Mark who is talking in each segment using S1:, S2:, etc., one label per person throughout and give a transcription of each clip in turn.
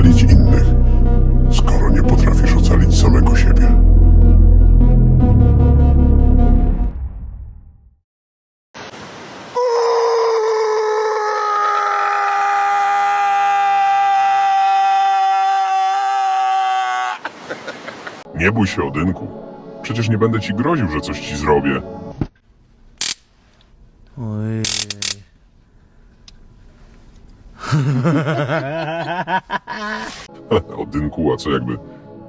S1: ocalić innych, skoro nie potrafisz ocalić samego siebie? Nie bój się, Odynku. Przecież nie będę ci groził, że coś ci zrobię. Odynku, a co jakby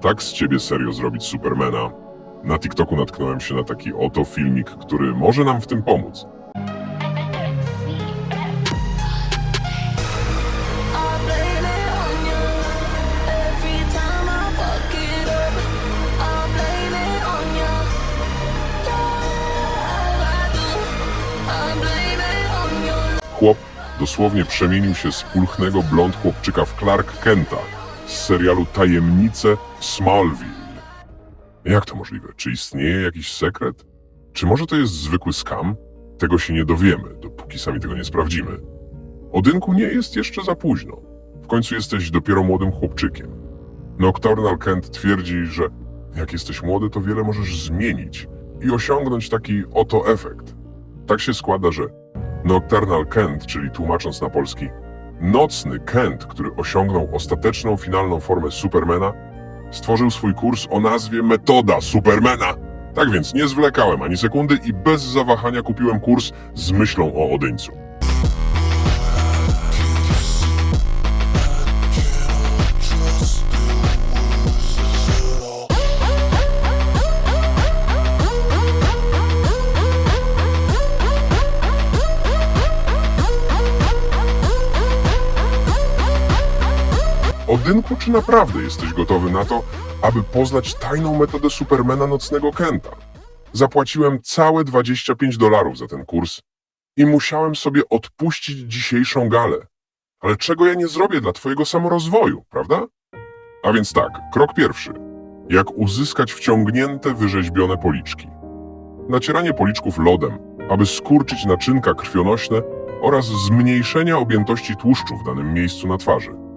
S1: tak z ciebie serio zrobić Supermana? Na TikToku natknąłem się na taki oto filmik, który może nam w tym pomóc. Dosłownie przemienił się z pulchnego blond chłopczyka w Clark Kenta z serialu Tajemnice Smallville. Jak to możliwe? Czy istnieje jakiś sekret? Czy może to jest zwykły skam? Tego się nie dowiemy, dopóki sami tego nie sprawdzimy. Odynku nie jest jeszcze za późno. W końcu jesteś dopiero młodym chłopczykiem. Nocturnal Kent twierdzi, że jak jesteś młody, to wiele możesz zmienić i osiągnąć taki oto efekt. Tak się składa, że Nocturnal Kent, czyli tłumacząc na polski, nocny Kent, który osiągnął ostateczną finalną formę Supermana, stworzył swój kurs o nazwie Metoda Supermana. Tak więc nie zwlekałem ani sekundy i bez zawahania kupiłem kurs z myślą o Odyńcu. Odynku, czy naprawdę jesteś gotowy na to, aby poznać tajną metodę Supermana nocnego Kenta? Zapłaciłem całe 25 dolarów za ten kurs i musiałem sobie odpuścić dzisiejszą galę. Ale czego ja nie zrobię dla twojego samorozwoju, prawda? A więc tak, krok pierwszy. Jak uzyskać wciągnięte, wyrzeźbione policzki. Nacieranie policzków lodem, aby skurczyć naczynka krwionośne oraz zmniejszenia objętości tłuszczu w danym miejscu na twarzy.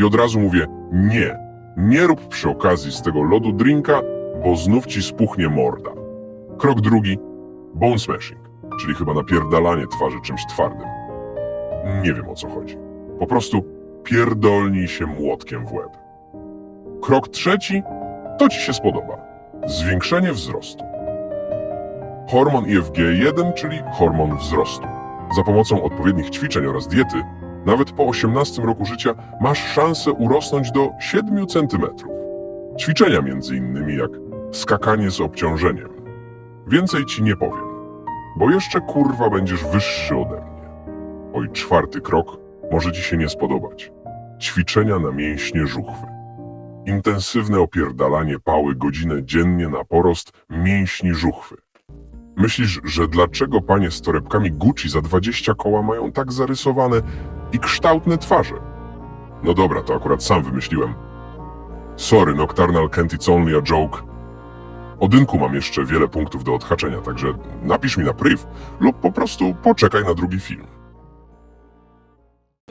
S1: I od razu mówię, nie, nie rób przy okazji z tego lodu drinka, bo znów ci spuchnie morda. Krok drugi, bone smashing, czyli chyba napierdalanie twarzy czymś twardym. Nie wiem o co chodzi. Po prostu pierdolnij się młotkiem w łeb. Krok trzeci, to ci się spodoba. Zwiększenie wzrostu. Hormon IFG-1, czyli hormon wzrostu. Za pomocą odpowiednich ćwiczeń oraz diety nawet po 18 roku życia masz szansę urosnąć do 7 cm. Ćwiczenia między innymi jak skakanie z obciążeniem. Więcej ci nie powiem, bo jeszcze kurwa będziesz wyższy ode mnie. Oj, czwarty krok może ci się nie spodobać. Ćwiczenia na mięśnie żuchwy. Intensywne opierdalanie pały godzinę dziennie na porost mięśni żuchwy. Myślisz, że dlaczego panie z torebkami Gucci za 20 koła mają tak zarysowane i kształtne twarze? No dobra, to akurat sam wymyśliłem. Sorry, Nocturnal Kent, it's only a joke. Odynku mam jeszcze wiele punktów do odhaczenia, także napisz mi na priv lub po prostu poczekaj na drugi film.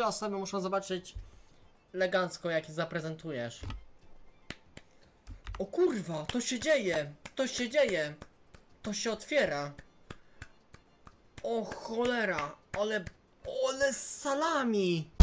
S2: Osoby muszą zobaczyć elegancko, jaki zaprezentujesz. O kurwa, to się dzieje! To się dzieje! To się otwiera! O cholera! Ale... Ale salami!